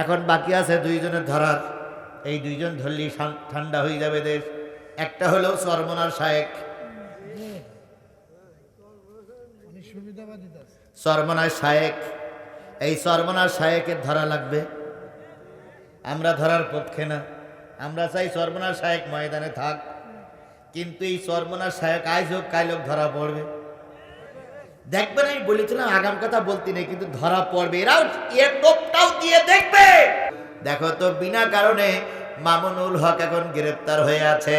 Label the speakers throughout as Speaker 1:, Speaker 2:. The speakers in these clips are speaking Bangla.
Speaker 1: এখন বাকি আছে দুইজনের ধরার। এই দুইজন ধরলেই ঠান্ডা হয়ে যাবে দেশ। একটা হলো সরমনার শায়েক। সরমনার শায়েক। এই সরমনার শায়েকের ধরা লাগবে। আমরা ধরার পক্ষে না। আমরা চাই সর্বনাশ শায়েক ময়দানে থাক। কিন্তু এই সর্বনাশ শায়েক আজ হোক কাল হোক ধরা পড়বে। দেখবেন আমি বলেছিলাম আগাম কথা বলতে নেই, কিন্তু ধরা পড়বে। এরাও এর টোপটাও দিয়ে দেখবে। দেখো তো, বিনা কারণে মামুনুল হক এখন গ্রেপ্তার হয়ে আছে।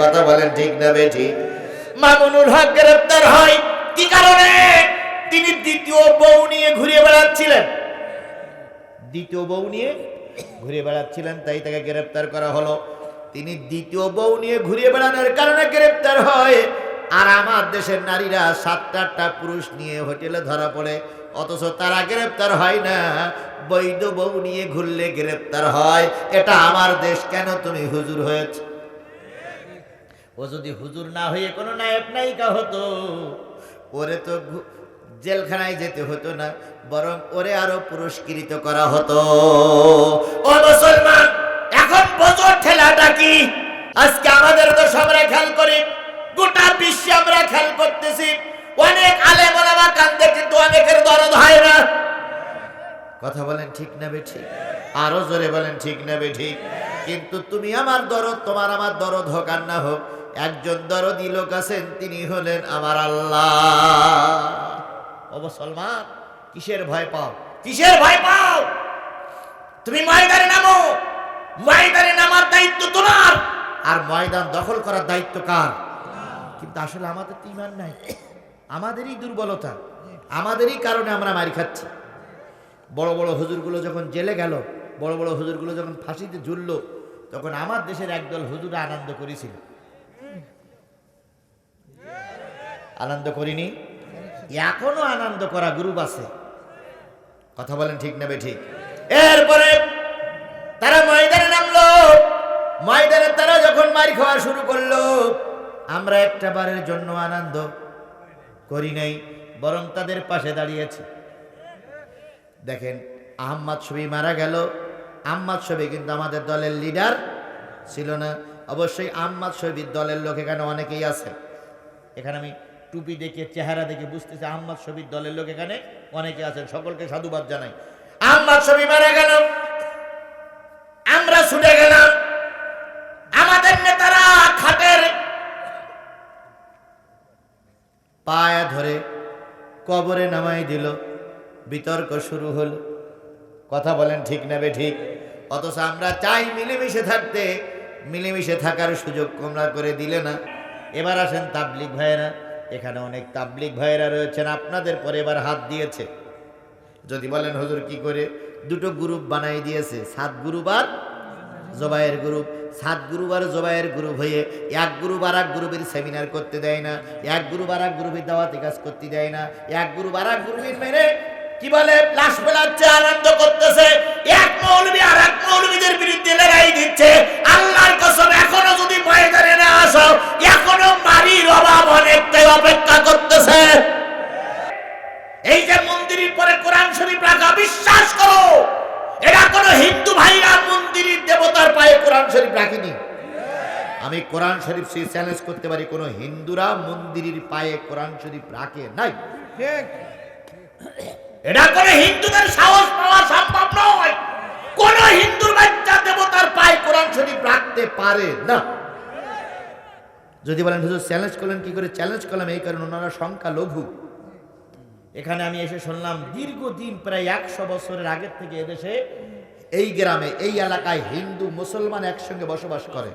Speaker 1: কথা বলেন ঠিক না বে ঠিক মামুনুল হক গ্রেপ্তার হয় কি কারণে? তিনি দ্বিতীয় বউ নিয়ে ঘুরে বেড়াচ্ছিলেন। দ্বিতীয় বউ নিয়ে ঘুরে বেড়াচ্ছিলেন, তাই তাকে গ্রেপ্তার করা হলো। তিনি দ্বিতীয় বউ নিয়ে ঘুরে বেড়ানোর কারণে গ্রেপ্তার হয়। আর আমার দেশের নারীরা সাতটা আটটা পুরুষ নিয়ে হোটেলে ধরা পড়ে, অথচ তারা গ্রেপ্তার হয় না। বৈধ বউ নিয়ে ঘুরলে গ্রেপ্তার হয়। এটা আমার দেশ, কেন তুমি হুজুর হয়েছে? ও যদি হুজুর না হয়ে কোনো নায়ক নায়িকা হতো, ওরে তো জেলখানায় যেতে হতো না, বরং ওরে আরও পুরস্কৃত করা হতো। ও মুসলমান, এখন বছর ঠেলাটা কি? আজকে আমাদের তো সবাই খেয়াল করি, গোটা বিশ্বে আমরা খেয়াল করতেছি। অনেক আলেম ওলামা কান্দে কিন্তু অনেকের দরদ হয় না। কথা বলেন ঠিক না বে ঠিক? আরও জোরে বলেন ঠিক না বে ঠিক? কিন্তু তুমি আমার দরদ, তোমার আমার দরদ হোক আর না হোক, একজন দরদি লোক আছেন, তিনি হলেন আমার আল্লাহ। ও মুসলমান, কিসের ভয় পাও? কিসের ভয় পাও? তুমি ময়দানে নামো। ময়দানে নামার দায়িত্ব তোমার। আর ময়দান দখল করার দায়িত্ব কার? কিন্তু আসলে আমাদের তো ইমান নাই। আমাদেরই দুর্বলতা, আমাদেরই কারণে আমরা মারি খাচ্ছি। বড় বড় হুজুরগুলো যখন জেলে গেল, বড় বড় হুজুরগুলো যখন ফাঁসিতে ঝুললো, তখন আমার দেশের একদল হুজুর আনন্দ করেছিল। আনন্দ করিনি? এখনও আনন্দ করা গ্রুপ আছে। কথা বলেন ঠিক নেবে ঠিক এরপরে তারা ময়দানে নামলো। ময়দানে তারা যখন মারি খাওয়া শুরু করল আমরা একটা বারের জন্য আনন্দ করি নাই, বরং তাদের পাশে দাঁড়িয়েছি। দেখেন, আহম্মদ ছবি মারা গেল। আহম্মদ ছবি কিন্তু আমাদের দলের লিডার ছিল না। অবশ্যই আহম্মদ ছবির দলের লোক এখানে অনেকেই আছে। এখানে আমি টুপি দেখে, চেহারা দেখে বুঝতেছি আহম্মদ ছবির দলের লোক এখানে অনেকে আছেন। সকলকে সাধুবাদ জানাই। আহম্মদ ছবি মারা গেল। আমরা ছুটে গেলাম। কবরে নামাই দিল। বিতর্ক শুরু হল। কথা বলেন, ঠিক নেবে ঠিক? অথচ আমরা চাই মিলেমিশে থাকতে। মিলেমিশে থাকার সুযোগ তোমরা করে দিলে না। এবার আসেন তাবলিক ভাইয়েরা। এখানে অনেক তাবলিক ভাইয়েরা রয়েছেন, আপনাদের পরে এবার হাত দিয়েছে। যদি বলেন, হুজুর কি করে? দুটো গ্রুপ বানাই দিয়েছে, সাত গ্রুপ আর জবাইয়ের গ্রুপ, সাত গ্রুপ আর জবাইয়ের গ্রুপ হয়ে এক গ্রুপ আর এক গ্রুপের সেমিনার করতে দেয় না, এক গ্রুপ আর এক গ্রুপের দাওয়াতি কাজ করতে দেয় না, এক গ্রুপ আর এক গ্রুপের মেরে কি বলে, লাশ বেলাচ্ছে আনন্দ করতেছে, এক মৌলবী আর এক মৌলবীদের বিরুদ্ধে লড়াই দিচ্ছে। আল্লাহর কসম, এখনও যদি ময়দানে না আসো, এখনও মারির অভাব অনেকটাই অপেক্ষা করতেছে। এই যে মন্দিরের পরে কোরআন শরীফ রাখা, বিশ্বাস করো। এরা কোনো হিন্দু ভাইরা মন্দিরের দেবতার পায়ে কোরআন শরীফ রাখিনি। আমি কোরআন শরীফ সেই চ্যালেঞ্জ করতে পারি, কোনো হিন্দুরা মন্দিরের পায়ে কোরআন শরীফ রাখে নাই। এটা করে হিন্দুদের সাহস পাওয়া সম্ভব নয়। কোন হিন্দুর বাচ্চা দেবতার পায়ে কোরআন শরীফ রাখতে পারে না। যদি বলেন, হুজুর চ্যালেঞ্জ করলেন, কি করে চ্যালেঞ্জ করলাম? এই কারণে ওনারা সংখ্যা লঘু এখানে আমি এসে শুনলাম দীর্ঘদিন প্রায় একশো বছরের আগের থেকে এদেশে এই গ্রামে, এই এলাকায় হিন্দু মুসলমান একসঙ্গে বসবাস করে।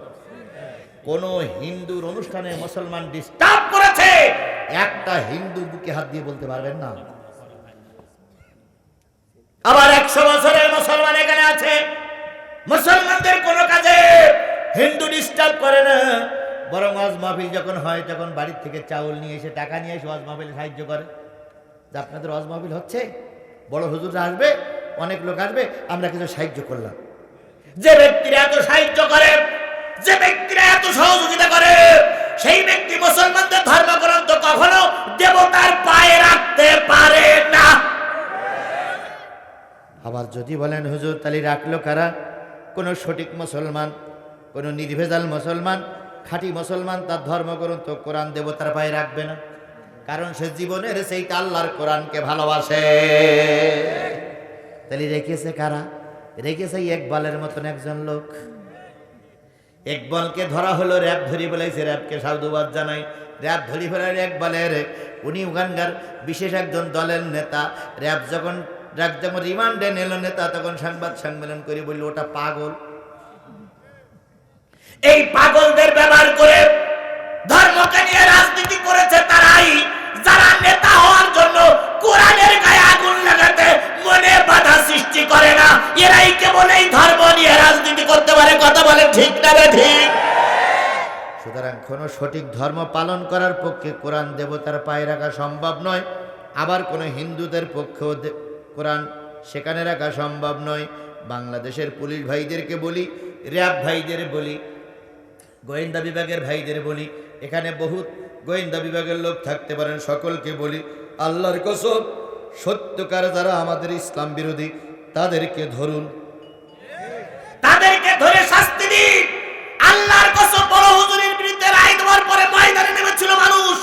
Speaker 1: কোন হিন্দুর অনুষ্ঠানে মুসলমান ডিস্টার্ব করেছে। একটা হিন্দু বুকে হাত দিয়ে বলতে পারবেন না। আবার একশো বছরের মুসলমান এখানে আছে। মুসলমানদের কোন কাজে হিন্দু ডিস্টার্ব করে না। বরং ওয়াজ মাহফিল যখন হয়, তখন বাড়ির থেকে চাউল নিয়ে এসে টাকা নিয়ে এসে ওয়াজ মাহফিলে সাহায্য করে। যে আপনাদের মাহফিল হচ্ছে, বড় হুজুররা আসবে, অনেক লোক আসবে, আমরা কিছু সাহায্য করলাম। যে ব্যক্তিরা এত সাহায্য করে, যে ব্যক্তিরা এত সহযোগিতা করে, সেই ব্যক্তি মুসলমানদের ধর্মগ্রন্থ কখনো দেবতার পায়ে রাখতে পারে না। আবার যদি বলেন, হুজুর তালি রাখল কারা? কোনো সঠিক মুসলমান, কোনো নির্ভেজাল মুসলমান, খাঁটি মুসলমান তার ধর্মগ্রন্থ কোরআন দেবতার পায়ে রাখবে না। কারণ সে জীবনের সেই আল্লাহর কোরআনকে ভালোবাসে। তাহলে রেখেছে কারা? রেখেছে একবালের মতন একজন লোক। একবলকে ধরা হলো, র্যাব ধরি বলেছে, র্যাবকে সাধুবাদ জানাই। র্যাব ধরি ফেলার একবালের উনি ওখানকার বিশেষ একজন দলের নেতা। র্যাব যখন র্যাব যখন রিমান্ডে নিল নেতা, তখন সংবাদ সম্মেলন করে বলল, ওটা পাগল। এই পাগলদের ব্যবহার করে রাজনীতি কথা বলে ঠিক না রে ঠিক? সুতরাং কোনো সঠিক ধর্ম পালন করার পক্ষে কোরআন দেবতার পায়ে রাখা সম্ভব নয়, আবার কোনো হিন্দুদের পক্ষেও কোরআন সেখানে রাখা সম্ভব নয়। বাংলাদেশের পুলিশ ভাইদেরকে বলি, র্যাব ভাইদের বলি, গোয়েন্দা বিভাগের ভাইদের বলি, এখানে বহুত গোয়েন্দা বিভাগের লোক থাকতে পারেন, সকলকে বলি, আল্লাহর কসম, সত্যকার যারা আমাদের ইসলাম বিরোধী, তাদেরকে ধরুন ধরে শাস্তি দিন। আল্লাহর কসম বড় হুজুরের বিরুদ্ধে রায় দেওয়ার পরে ময়দানে নেমেছিল মানুষ।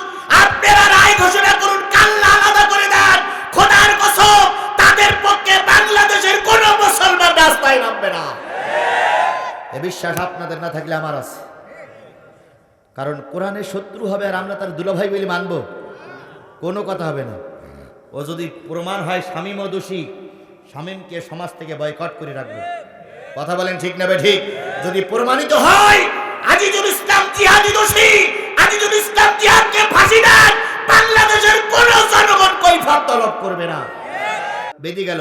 Speaker 1: আপনারা রায় ঘোষণা করুন কাল্লা আলাদা করে দেন। খোদার কসম তাদের পক্ষে বাংলাদেশের কোন মুসলমান রাস্তায় নামবে না। এ বিশ্বাস আপনাদের না থাকলে আমার আছে। কারণ কোরআনের শত্রু হবে আর আমরা তার দুলাভাই বলে মানব। কোনো কথা হবে না। ও যদি প্রমাণ হয় স্বামীম দোষী স্বামীমকে সমাজ থেকে বয়কট করে রাখবে। কথা বলেন ঠিক না ঠিক? যদি প্রমাণিত হয়, আজিজুল ইসলাম জিহাদি দোষী, আজিজুল ইসলাম জিহাদকে ফাঁসি দেন, বাংলাদেশের কোন জনগণ কৈফাত তলব করবে না। বেঁধে গেল।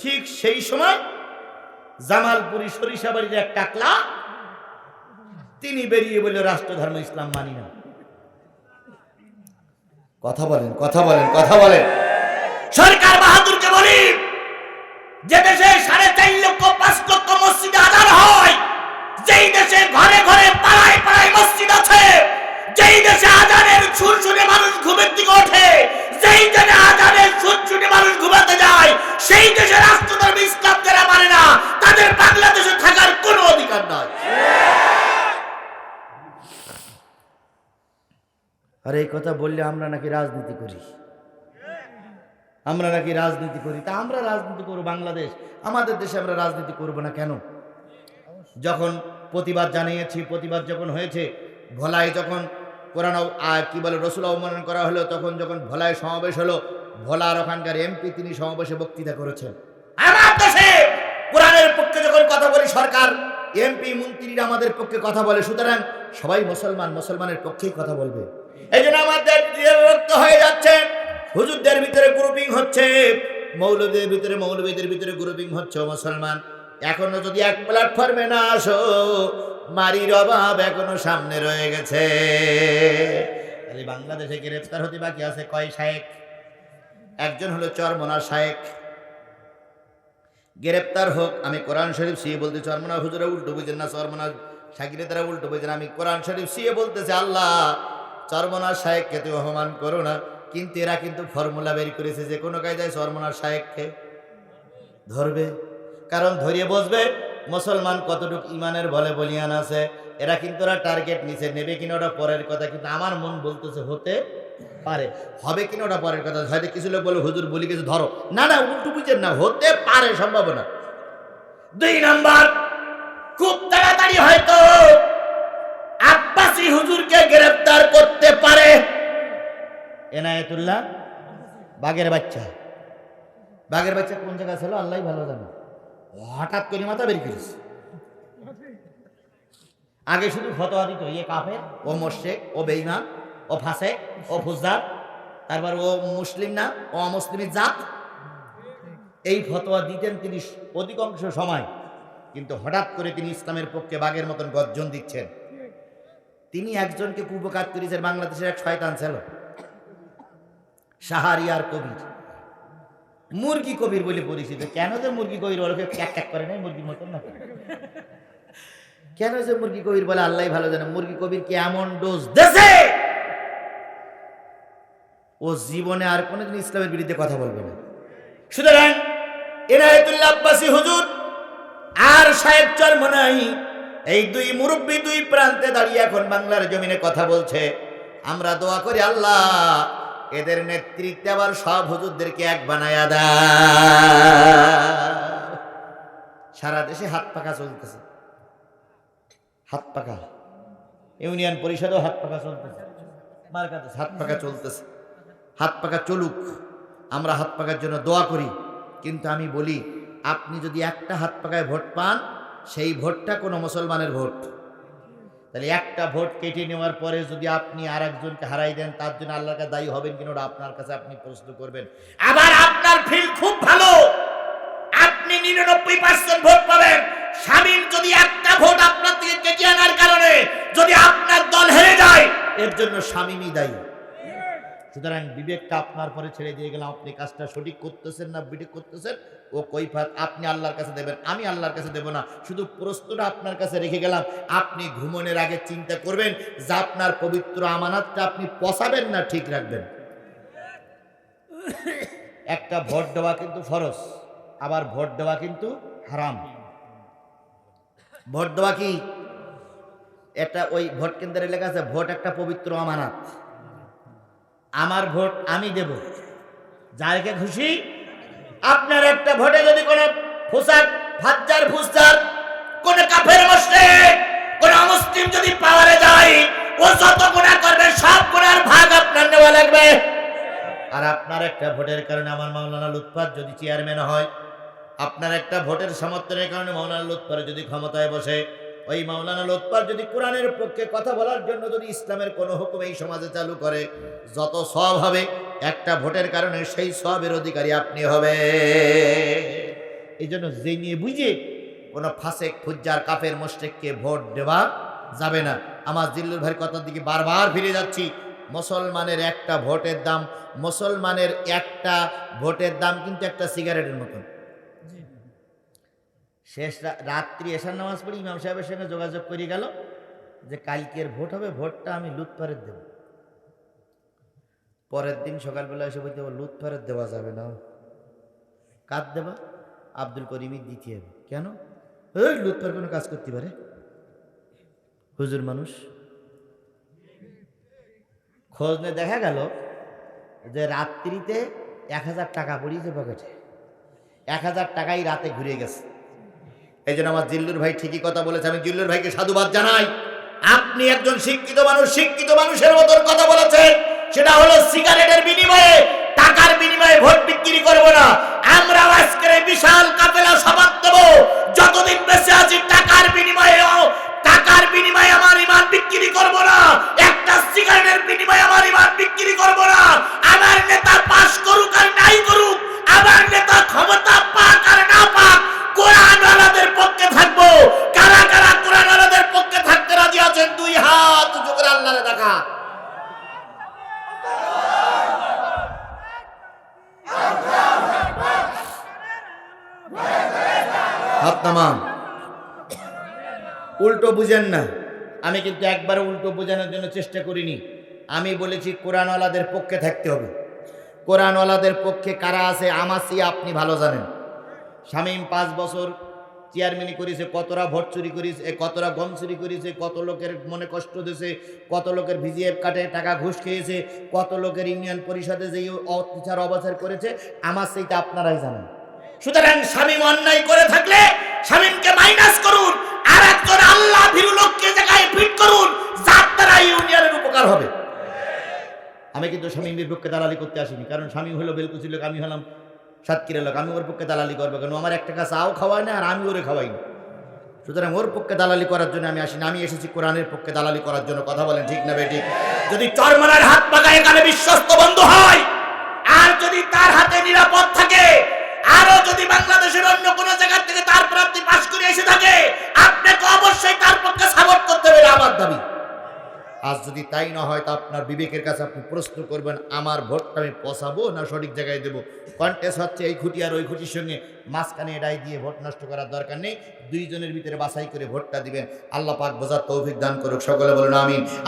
Speaker 1: ঠিক সেই সময় জামালপুরি সরিষাবাড়ির এক টাকলা, তিনি বেরিয়ে বলল, রাষ্ট্রধর্ম ইসলাম মানি না। কথা বলেন কথা বলেন কথা বলেন। সরকার বাহাদুরকে বলি, যে দেশে পাঁচ হয়, যেই দেশে ঘরে ঘরে পাড়ায় পাড়ায় মসজিদ আছে, যেই দেশে আজানের মানুষ ঘুমের দিকে ওঠে, যেই দেশে আজানের মানুষ ঘুমাতে যায়, সেই দেশে রাষ্ট্রধর্ম ইসলাম যারা মানে না, তাদের বাংলাদেশে থাকার কোনো অধিকার নয় আর এই কথা বললে আমরা নাকি রাজনীতি করি। আমরা নাকি রাজনীতি করি? তা আমরা রাজনীতি করব বাংলাদেশ। আমাদের দেশে আমরা রাজনীতি করব না কেন? যখন প্রতিবাদ জানিয়েছি, প্রতিবাদ যখন হয়েছে, ভোলায় যখন কোরআন কি বলে, রসুল অবমানন করা হলো, তখন যখন ভোলায় সমাবেশ হলো, ভোলার ওখানকার এমপি তিনি সমাবেশে বক্তৃতা করেছেন। আমার দেশে কোরআনের পক্ষে যখন কথা বলি সরকার, এমপি, মন্ত্রীরা আমাদের পক্ষে কথা বলে। সুতরাং সবাই মুসলমান, মুসলমানের পক্ষেই কথা বলবে। এই জন্য আমাদের হয়ে যাচ্ছে। হুজুরদের ভিতরে গ্রুপিং হচ্ছে মৌলবীদের ভিতরে মৌলবীদের ভিতরে গ্রুপিং হচ্ছে মুসলমান। এখনও যদি এক প্ল্যাটফর্মে না আসো, মারির অভাব এখনও সামনে রয়ে গেছে। খালি বাংলাদেশে গ্রেফতার হতে বাকি আছে কয় শায়েক? একজন হলো চরমনা শায়েক। গ্রেপ্তার হোক, আমি কোরআন শরীফ সিয়ে বলতে চরমনা, হুজুরা উল্টো বুঝেন না, চরমনা সাকিরে তারা উল্টো বুঝেন, আমি কোরআন শরীফ সিয়ে বলতেছে, আল্লাহ চরমনার শায়েককে তুমি অপমান করো না। কিন্তু এরা কিন্তু ফর্মুলা বের করেছে যে কোনো কায়দায় চরমনার শায়েককে ধরবে। কারণ ধরিয়ে বসবে, মুসলমান কতটুকু ইমানের বলে বলিয়ান আছে, এরা কিন্তু ওরা টার্গেট নিচে নেবে কিনা ওটা পরের কথা, কিন্তু আমার মন বলতেছে হতে পারে। হবে কিনা ওটা পরের কথা, হয়তো কিছু লোক বলে, হুজুর, বলি কিছু, ধরো। না না, উল্টু বুঝেন না, হতে পারে সম্ভাবনা দুই নাম্বার, খুব তাড়াতাড়ি হয়তো আব্বাসী হুজুরকে গ্রেফতার করতে পারে। এনায়েতুল্লাহ বাঘের বাচ্চা। বাঘের বাচ্চা কোন জায়গায় ছিল? আল্লাহ ভালো জানে। হঠাৎ করে মাথা বের করেছে আগে শুধু ফতোয়া দিত ইয়ে কাফের, ও মোর্শেক ও বেইমান ও ফাসে ও ফুজদার, তারপর ও মুসলিম না, ও অমুসলিমের জাত। এই ফতোয়া দিতেন তিনি অধিকাংশ সময়। কিন্তু হঠাৎ করে তিনি ইসলামের পক্ষে বাঘের মতন গর্জন দিচ্ছেন। তিনি একজনকে কুপকাত করেছেন, বাংলাদেশের এক শয়তান ছিল। সাহারিয়ার কবির। মুরগি কবির বলে পরিচিত। কেন যে মুরগি কবির ওরকে ক্যাক ক্যাক করে নাই? মুরগির মতন না। কেন যে মুরগি কবির বলে আল্লাহ ভালো জানে? মুরগি কবির কি এমন ডোজ দেশে? ও জীবনে আর কোনোদিন ইসলামের বিরুদ্ধে কথা বলবে না। সুতরাং এনায়েতুল্লাহ আব্বাসী হুজুর, আর সাহেব চরমনাই এই দুই মুরব্বী দুই প্রান্তে দাঁড়িয়ে এখন বাংলার জমিনে কথা বলছে। আমরা দোয়া করি, আল্লাহ এদের নেতৃত্বে আবার সব হুজুরদেরকে এক বানায়া দেয় সারা দেশে হাত পাকা চলতেছে। হাত পাকা ইউনিয়ন পরিষদও হাত পাকা চলতেছে। হাত পাকা চলতেছে। হাত পাকা চলুক। আমরা হাত পাকার জন্য দোয়া করি। কিন্তু আমি বলি, আপনি যদি একটা হাত পাকায় ভোট পান, সেই ভোটটা কোনো মুসলমানের ভোট। তাহলে একটা ভোট কেটে নেওয়ার পরে যদি আপনি আর একজনকে হারাই দেন, তার জন্য আল্লাহর কাছে দায়ী হবেন কিনা ওটা আপনার কাছে আপনি প্রশ্ন করবেন। আবার আপনার ফিল খুব ভালো। আপনি নিরানব্বই পার্সেন্ট ভোট পাবেন। স্বামীর যদি একটা ভোট আপনার থেকে কেটে আনার কারণে যদি আপনার দল হেরে যায়, এর জন্য স্বামীই দায়ী। সুতরাং বিবেকটা আপনার পরে ছেড়ে দিয়ে গেলাম। আপনি কাজটা সঠিক করতেছেন না, বিবেক করতেছেন, ও কৈফাত আপনি আল্লাহর কাছে দেবেন, আমি আল্লাহর কাছে দেব না। শুধু প্রশ্নটা আপনার কাছে রেখে গেলাম, আপনি ঘুমনের আগে চিন্তা করবেন যে আপনার পবিত্র আমানাতটা আপনি পচাবেন না ঠিক রাখবেন। একটা ভোট দেওয়া কিন্তু ফরজ, আবার ভোট দেওয়া কিন্তু হারাম। ভোট দেওয়া কি? এটা ওই ভোট কেন্দ্রে লেখা আছে, ভোট একটা পবিত্র আমানাত। আমার ভোট আমি দেব। যাকে খুশি, আপনার একটা ভোটে যদি কোনো ফুসাক ফাজ্জার ফুসার কোন কাফের বসে কোন মুসলিম যদি পাওয়ারে যায়, ও যত গুণা করবে, সব গুণার ভাগ আপনার নেওয়া লাগবে। আর আপনার একটা ভোটের কারণে আমার মাওলানা লুৎফাত যদি চেয়ারম্যান হয়, আপনার একটা ভোটের সমর্থনের কারণে মাওলানা লুৎফার যদি ক্ষমতায় বসে ওই মাওলানা লুৎফার যদি কোরআনের পক্ষে কথা বলার জন্য যদি ইসলামের কোনো হুকুম এই সমাজে চালু করে, যত সব হবে, একটা ভোটের কারণে সেই সবের অধিকারী আপনি হবে এই জন্য জেনে বুঝে কোনো ফাসেক, ফুজ্জার, কাফের মোস্টেককে ভোট দেওয়া যাবে না। আমার জিল্লুর ভাইয়ের কথার দিকে বারবার ফিরে যাচ্ছি। মুসলমানের একটা ভোটের দাম, মুসলমানের একটা ভোটের দাম কিন্তু একটা সিগারেটের মতন। শেষ রাত্রি এসার নামাজ পড়ি ইমাম সাহেবের সঙ্গে যোগাযোগ করে গেল যে কালকের ভোট হবে, ভোটটা আমি লুৎফারের দেব। পরের দিন সকালবেলা এসে বলতে হবে লুৎফারের দেওয়া যাবে না। কার দেবা, আব্দুল করিমের দিতে হবে কেন ওই লুৎফার কোনো কাজ করতে পারে? হুজুর মানুষ। খোঁজ নিয়ে দেখা গেল যে রাত্রিতে এক হাজার টাকা পড়িয়েছে পকেটে। এক হাজার টাকাই রাতে ঘুরে গেছে। এই জন্য আমার জিল্লুর ভাই ঠিকই কথা বলেছে। আমি জিল্লুর ভাইকে সাধুবাদ জানাই। আপনি একজন শিক্ষিত মানুষ, শিক্ষিত মানুষের মতন কথা বলেছেন। সেটা হলো সিগারেটের বিনিময়ে, টাকার বিনিময়ে ভোট বিক্রি করব না। আমরা আজকের বিশাল কাপেলা সবাদ হাত নামান। উল্টো বুঝেন না। আমি কিন্তু একবার উল্টো বোঝানোর জন্য চেষ্টা করিনি। আমি বলেছি কোরআনওয়ালাদের পক্ষে থাকতে হবে। কোরআনওয়ালাদের পক্ষে কারা আছে আমাসি আপনি ভালো জানেন। শামীম পাঁচ বছর চেয়ারম্যানই করেছে কতটা ভোট চুরি করেছে এ, কতটা গম চুরি করেছে কত লোকের মনে কষ্ট দিয়েছে কত লোকের ভিজিএফ কাটে টাকা ঘুষ খেয়েছে কত লোকের ইউনিয়ন পরিষদে যে অত্যাচার অবাচার করেছে আমার সেইটা আপনারাই জানেন। সুতরাং স্বামীম অন্যায় করে থাকলে স্বামীমকে মাইনাস করুন আর একজন আল্লাহ ভীরু লোককে জায়গায় ফিট করুন, যার দ্বারা ইউনিয়নের উপকার হবে। আমি কিন্তু স্বামীর পক্ষে দালালি করতে আসিনি, কারণ স্বামী হলো বেলকুচি লোক, আমি হলাম সাতক্ষীরা লোক, আমি ওর পক্ষে দালালি করব কেন? আমার এক টাকা চাও খাওয়াই না, আর আমি ওরে খাওয়াই না সুতরাং ওর পক্ষে দালালি করার জন্য আমি আসিনি, আমি এসেছি কোরআনের পক্ষে দালালি করার জন্য, কথা বলেন ঠিক না বেটি যদি চরমানার হাত পাকা এখানে বিশ্বস্ত বন্ধ হয়, আর যদি তার হাতে নিরাপদ থাকে আরও যদি বাংলাদেশের অন্য জায়গা থেকে তার প্রাপ্তি পাশ করে এসে থাকে, আপনাকে অবশ্যই তার পক্ষে সাপোর্ট করতে হবে আমার দাবি। আজ যদি তাই না হয়, তা আপনার বিবেকের কাছে আপনি প্রশ্ন করবেন, আমার ভোটটা আমি না সঠিক জায়গায় দেবো? কন্টেস্ট হচ্ছে এই খুঁটি আর ওই খুঁটির সঙ্গে মাঝখানে এটাই দিয়ে ভোট নষ্ট করার দরকার নেই। দুইজনের ভিতরে বাছাই করে ভোটটা দিবেন। আল্লাহ পাক বোঝার তৌফিক দান করুক। সকলে বলুন, আমিন।